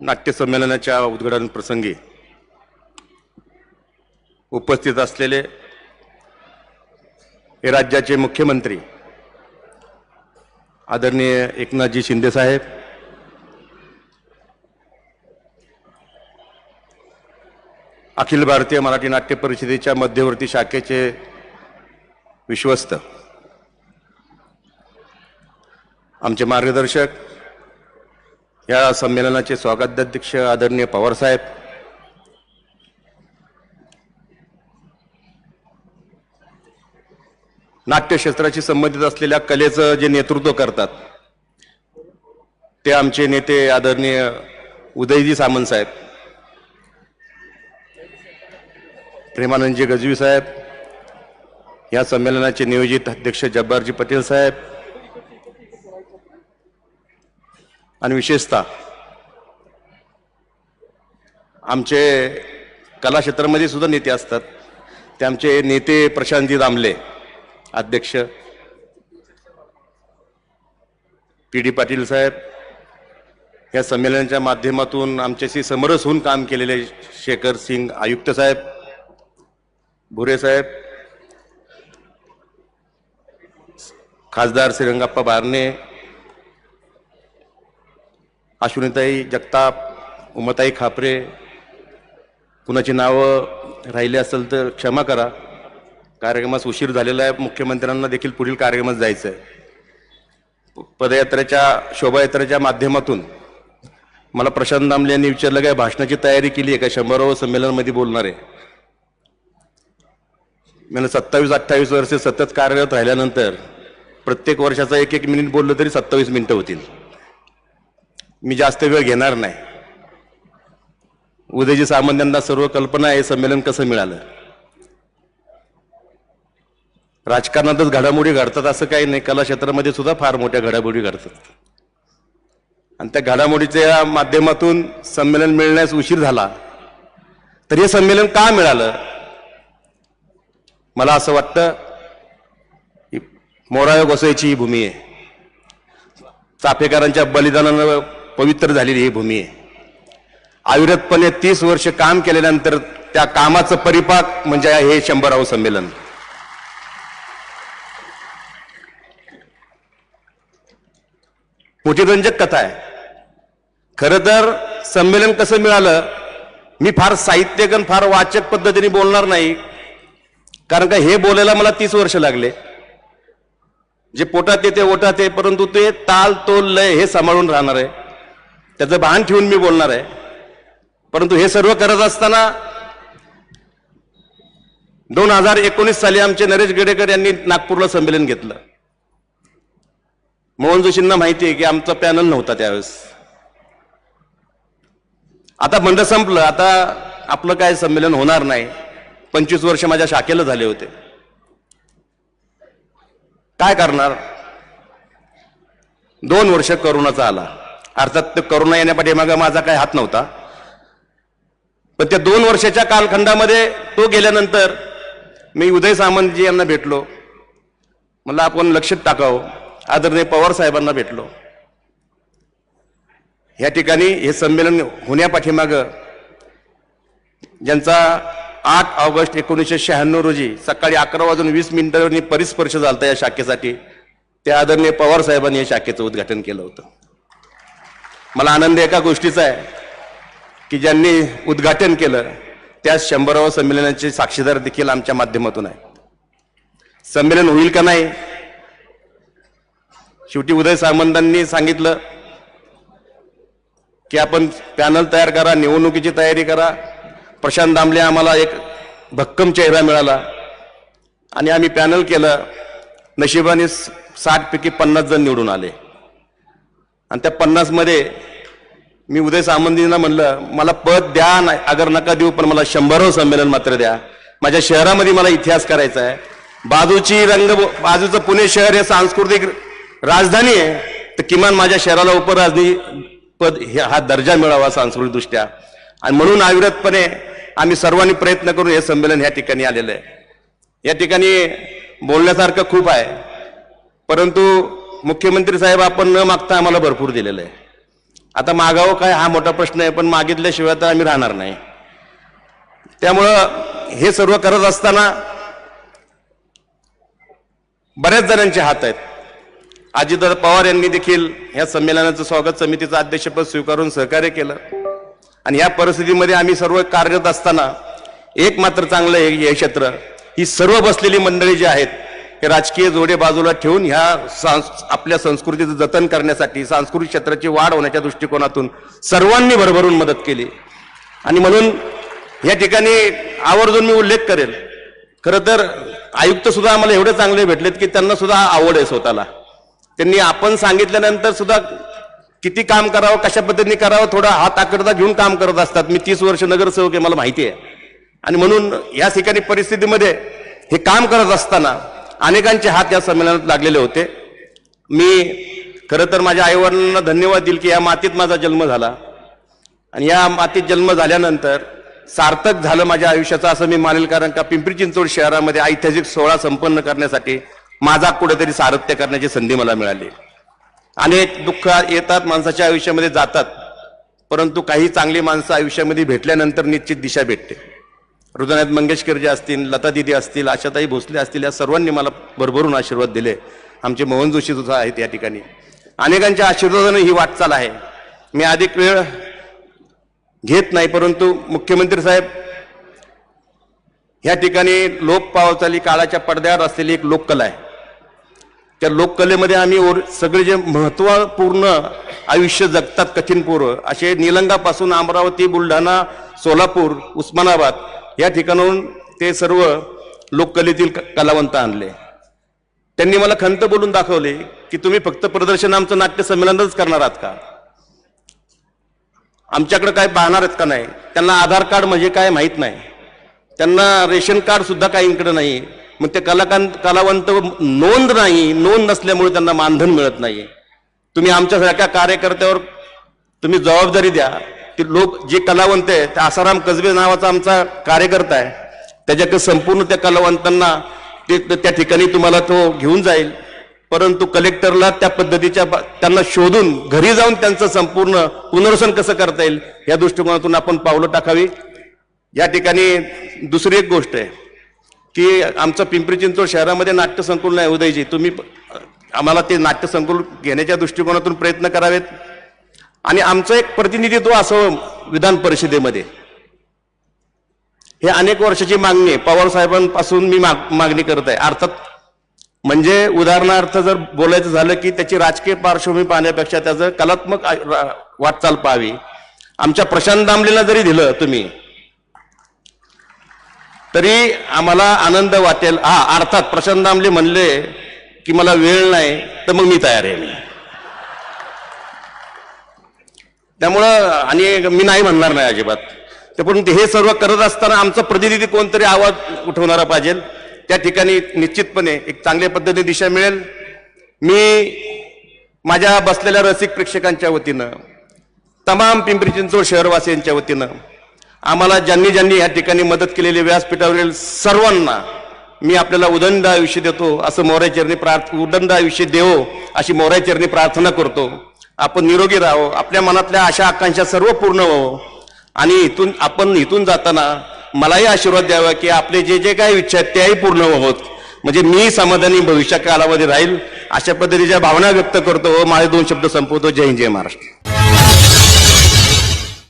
नाट्यसंमेलनाच्या उद्घाटन प्रसंगी उपस्थित असलेले हे राज्याचे मुख्यमंत्री आदरणीय एकनाथजी शिंदेसाहेब अखिल भारतीय मराठी नाट्य परिषदेच्या मध्यवर्ती शाखेचे विश्वस्त आमचे मार्गदर्शक या संमेलनाचे स्वागताध्यक्ष आदरणीय पवारसाहेब नाट्यक्षेत्राशी संबंधित असलेल्या कलेचं जे नेतृत्व करतात ते आमचे नेते आदरणीय उदयजी सामंत साहेब. प्रेमानंदजी गजवी साहेब. या संमेलनाचे नियोजित अध्यक्ष जब्बारजी पटेल साहेब. आणि विशेषतः आमचे कला क्षेत्रामध्ये सुद्धा नेते असतात. ते आमचे नेते प्रशांतजी दामले अध्यक्ष पी डी पाटील साहेब या संमेलनाच्या माध्यमातून आमच्याशी समरस होऊन काम केलेले शेखर सिंग आयुक्त साहेब भुरे साहेब खासदार श्रीरंगाप्पा बारणे अश्विनीताई जगताप उमाताई खापरे कुणाची नावं राहिली असेल तर क्षमा करा. कार्यक्रमास उशीर झालेला आहे. मुख्यमंत्र्यांना देखील पुढील कार्यक्रमात जायचं आहे पदयात्रेच्या शोभायात्रेच्या माध्यमातून मला प्रशांत दामले यांनी विचारलं काय भाषणाची तयारी केली आहे का? शंभरावं संमेलनामध्ये बोलणार आहे. मी सत्तावीस अठ्ठावीस वर्षे सतत कार्यरत राहिल्यानंतर प्रत्येक वर्षाचा एक एक मिनिट बोललं तरी सत्तावीस मिनिटं होतील. मी जास्त वेळ घेणार नाही. उदयजी सामंत सर्व कल्पना आहे हे संमेलन कसं मिळालं? राजकारणातच घडामोडी घडतात असं काही नाही. कला क्षेत्रामध्ये सुद्धा फार मोठ्या घडामोडी घडतात. आणि त्या घडामोडीच्या माध्यमातून संमेलन मिळण्यास उशीर झाला. तर हे संमेलन का मिळालं? मला असं वाटतं की मोराया गोसाईची ही भूमी आहे. चाफेकरांच्या बलिदानानं पवित्र झालेली ही भूमी आहे. अविरतपणे तीस वर्ष काम केल्यानंतर त्या कामाचं परिपाक म्हणजे हे शंभराव संमेलन. मोठी रंजक कथा आहे. खरं तर संमेलन कसं मिळालं मी फार साहित्यकन फार वाचक पद्धतीने बोलणार नाही कारण का हे बोलायला मला तीस वर्ष लागले. जे पोटात येते ओटात आहे परंतु ते ताल तोल लय हे सांभाळून राहणार आहे. त्याचं भान ठेवून मी बोलणार आहे. परंतु हे सर्व करत असताना दोन हजार एकोणीस साली आमचे नरेश गडेकर यांनी नागपूरला संमेलन घेतलं. मोहन जोशींना माहिती आहे की आमचा पॅनल नव्हता त्यावेळेस. आता बंड संपलं. आता आपलं काय संमेलन होणार नाही. पंचवीस वर्ष माझ्या शाखेला झाले होते. काय करणार? दोन वर्ष करोनाचा आला. अर्थात ते करोना येण्यापाठीमागे माझा काही हात नव्हता. पण त्या दोन वर्षाच्या कालखंडामध्ये तो गेल्यानंतर मी उदय सामंतजी यांना भेटलो. मला आपण लक्षात टाकावं. आदरणीय पवार साहेबांना भेटलो. या ठिकाणी हे संमेलन होण्यापाठीमागं ज्यांचा आठ ऑगस्ट एकोणीसशे शहाण्णव रोजी सकाळी अकरा वाजून वीस मिनिटांनी परिस्पर्श झाला या शाखेसाठी त्या आदरणीय पवार साहेबांनी या शाखेचं उद्घाटन केलं होतं. मला आनंद एका गोष्टीचा आहे की ज्यांनी उद्घाटन केलं त्या शंभराव्या संमेलनाचे साक्षीदार देखील आमच्या माध्यमातून आहे संमेलन होईल का नाही? शेवटी उदय सामंतांनी सांगितलं की आपण पॅनल तयार करा निवडणुकीची तयारी करा. प्रशांत दामले आम्हाला एक भक्कम चेहरा मिळाला. आणि आम्ही पॅनल केलं नशिबाने साठपैकी पन्नास जण निवडून आले. आणि त्या पन्नासमध्ये मी उदय सामंतींना म्हणलं मला पद द्या अगर नका देऊ पण मला शंभरावं संमेलन मात्र द्या. माझ्या शहरामध्ये मला इतिहास करायचा आहे. बाजूची रंग बाजूचं पुणे शहर हे सांस्कृतिक राजधानी आहे. तर किमान माझ्या शहराला उपराजधानी पद हे हा दर्जा मिळावा सांस्कृतिकदृष्ट्या. आणि म्हणून अविरतपणे आम्ही सर्वांनी प्रयत्न करून हे संमेलन या ठिकाणी आलेलं आहे. या ठिकाणी बोलण्यासारखं खूप आहे. परंतु मुख्यमंत्री साहेब आपण न मागता आम्हाला भरपूर दिलेलं आहे. आता मागावं काय हा मोठा प्रश्न आहे पण मागितल्याशिवाय तर आम्ही राहणार नाही. त्यामुळं हे सर्व करत असताना बऱ्याच जणांचे हात आहेत. अजितदादा पवार यांनी देखील या संमेलनाचं स्वागत समितीचं अध्यक्षपद स्वीकारून सहकार्य केलं. आणि या परिस्थितीमध्ये आम्ही सर्व कार्यरत असताना एक मात्र चांगलं हे क्षेत्र ही सर्व बसलेली मंडळी जी आहेत हे राजकीय जोडे बाजूला ठेवून ह्या सांस आपल्या संस्कृतीचं जतन करण्यासाठी सांस्कृतिक क्षेत्राची वाढ होण्याच्या दृष्टिकोनातून सर्वांनी भरभरून मदत केली. आणि म्हणून या ठिकाणी आवर्जून मी उल्लेख करेल. खरं तर आयुक्त सुद्धा आम्हाला एवढे चांगले भेटलेत की त्यांना सुद्धा आवड आहे स्वतःला. त्यांनी आपण सांगितल्यानंतर सुद्धा किती काम करावं कशा पद्धतीने करावं थोडा हात आकडता घेऊन काम करत असतात. मी तीस वर्ष नगरसेवक आहे मला माहिती आहे. आणि म्हणून या ठिकाणी परिस्थितीमध्ये हे काम करत असताना अनेकांचे हात या संमेलनात लागलेले होते. मी खरं तर माझ्या आईवडिलांना धन्यवाद देईल की या मातीत माझा जन्म झाला. आणि या मातीत जन्म झाल्यानंतर सार्थक झालं माझ्या आयुष्याचं असं मी मानेल कारण का पिंपरी चिंचवड शहरामध्ये ऐतिहासिक सोहळा संपन्न करण्यासाठी माझा कुठेतरी सारथ्य करण्याची संधी मला मिळाली. अनेक दुःख येतात माणसाच्या आयुष्यामध्ये जातात परंतु काही चांगली माणसं आयुष्यामध्ये भेटल्यानंतर निश्चित दिशा भेटते. हृदयनाथ मंगेशकर जे असतील लता दिदी असतील आशाताई भोसले असतील या सर्वांनी मला भरभरून आशीर्वाद दिले. आमचे मोहन जोशी सुद्धा आहेत या ठिकाणी. अनेकांच्या आशीर्वादाने ही वाटचाल आहे. मी अधिक वेळ घेत नाही परंतु मुख्यमंत्री साहेब ह्या ठिकाणी लोक पावचाली काळाच्या पडद्यावर असलेली एक लोककला आहे. त्या लोककलेमध्ये आम्ही ओर सगळे जे महत्त्वपूर्ण आयुष्य जगतात कठीण पोरं असे निलंगापासून अमरावती बुलढाणा सोलापूर उस्मानाबाद या ठिकाणाहून ते सर्व लोककलेतील कलावंत आणले. त्यांनी मला खंत बोलून दाखवले की तुम्ही फक्त प्रदर्शन आमचं नाट्य संमेलनच करणार आहात का? आमच्याकडे काय पाहणार आहेत का नाही? त्यांना आधार कार्ड म्हणजे काय माहीत नाही. त्यांना रेशन कार्ड सुद्धा काहींकडे नाही. मग ते कलाकार कलावंत नोंद नाही नोंद नसल्यामुळे त्यांना मानधन मिळत नाही. तुम्ही आमच्यासारख्या कार्यकर्त्यावर तुम्ही जबाबदारी द्या. ते लोक जे कलावंत आहे ते आसाराम कसबे नावाचा आमचा कार्यकर्ता आहे. त्याच्याकडे संपूर्ण त्या कलावंतांना ते त्या ठिकाणी तुम्हाला तो घेऊन जाईल. परंतु कलेक्टरला त्या पद्धतीच्या त्यांना शोधून घरी जाऊन त्यांचं संपूर्ण पुनर्वसन कसं करता येईल या दृष्टिकोनातून आपण पावलं टाकावी. या ठिकाणी दुसरी एक गोष्ट आहे की आमचं पिंपरी चिंचवड शहरामध्ये नाट्य नाही आहे उदयजी. तुम्ही आम्हाला ते नाट्य संकुल घेण्याच्या दृष्टिकोनातून प्रयत्न करावेत. आणि आमचं एक प्रतिनिधित्व असं विधान परिषदेमध्ये. हे अनेक वर्षाची मागणी पवार साहेबांपासून मी माग मागणी करत आहे. अर्थात म्हणजे उदाहरणार्थ जर बोलायचं झालं की त्याची राजकीय पार्श्वभूमी पाहण्यापेक्षा त्याचं कलात्मक वाटचाल पाहावी. आमच्या प्रशांत दामलेला जरी दिलं तुम्ही तरी आम्हाला आनंद वाटेल. हा अर्थात प्रशांत दामले म्हणले की मला वेळ नाही तर मग मी तयार आहे. मी त्यामुळं आणि मी नाही म्हणणार नाही अजिबात. ते हे सर्व करत असताना आमचं प्रतिनिधी कोणतरी आवाज उठवणारा पाहिजे. त्या ठिकाणी निश्चितपणे एक चांगल्या पद्धतीने दिशा मिळेल. मी माझ्या बसलेल्या रसिक प्रेक्षकांच्या वतीनं तमाम पिंपरी चिंचवड शहरवासियांच्या वतीनं आम्हाला ज्यांनी ज्यांनी या ठिकाणी मदत केलेली व्यासपीठावरील सर्वांना मी आपल्याला उदंड आयुष्य देतो असं मोऱ्या प्रार्थ उदंड आयुष्य देवो अशी मोऱ्या प्रार्थना करतो. आपण निरोगी राहो आपल्या मनातल्या आशा आकांक्षा सर्व पूर्ण व्हावं. आणि इथून आपण इथून जाताना मलाही आशीर्वाद द्यावा की आपले जे जे काही इच्छा आहेत त्याही पूर्ण व्हावत म्हणजे मी समाधानी भविष्य कालावधी राहील अशा पद्धतीच्या भावना व्यक्त करतो माझे दोन शब्द संपवतो. जय हिंद जय महाराष्ट्र.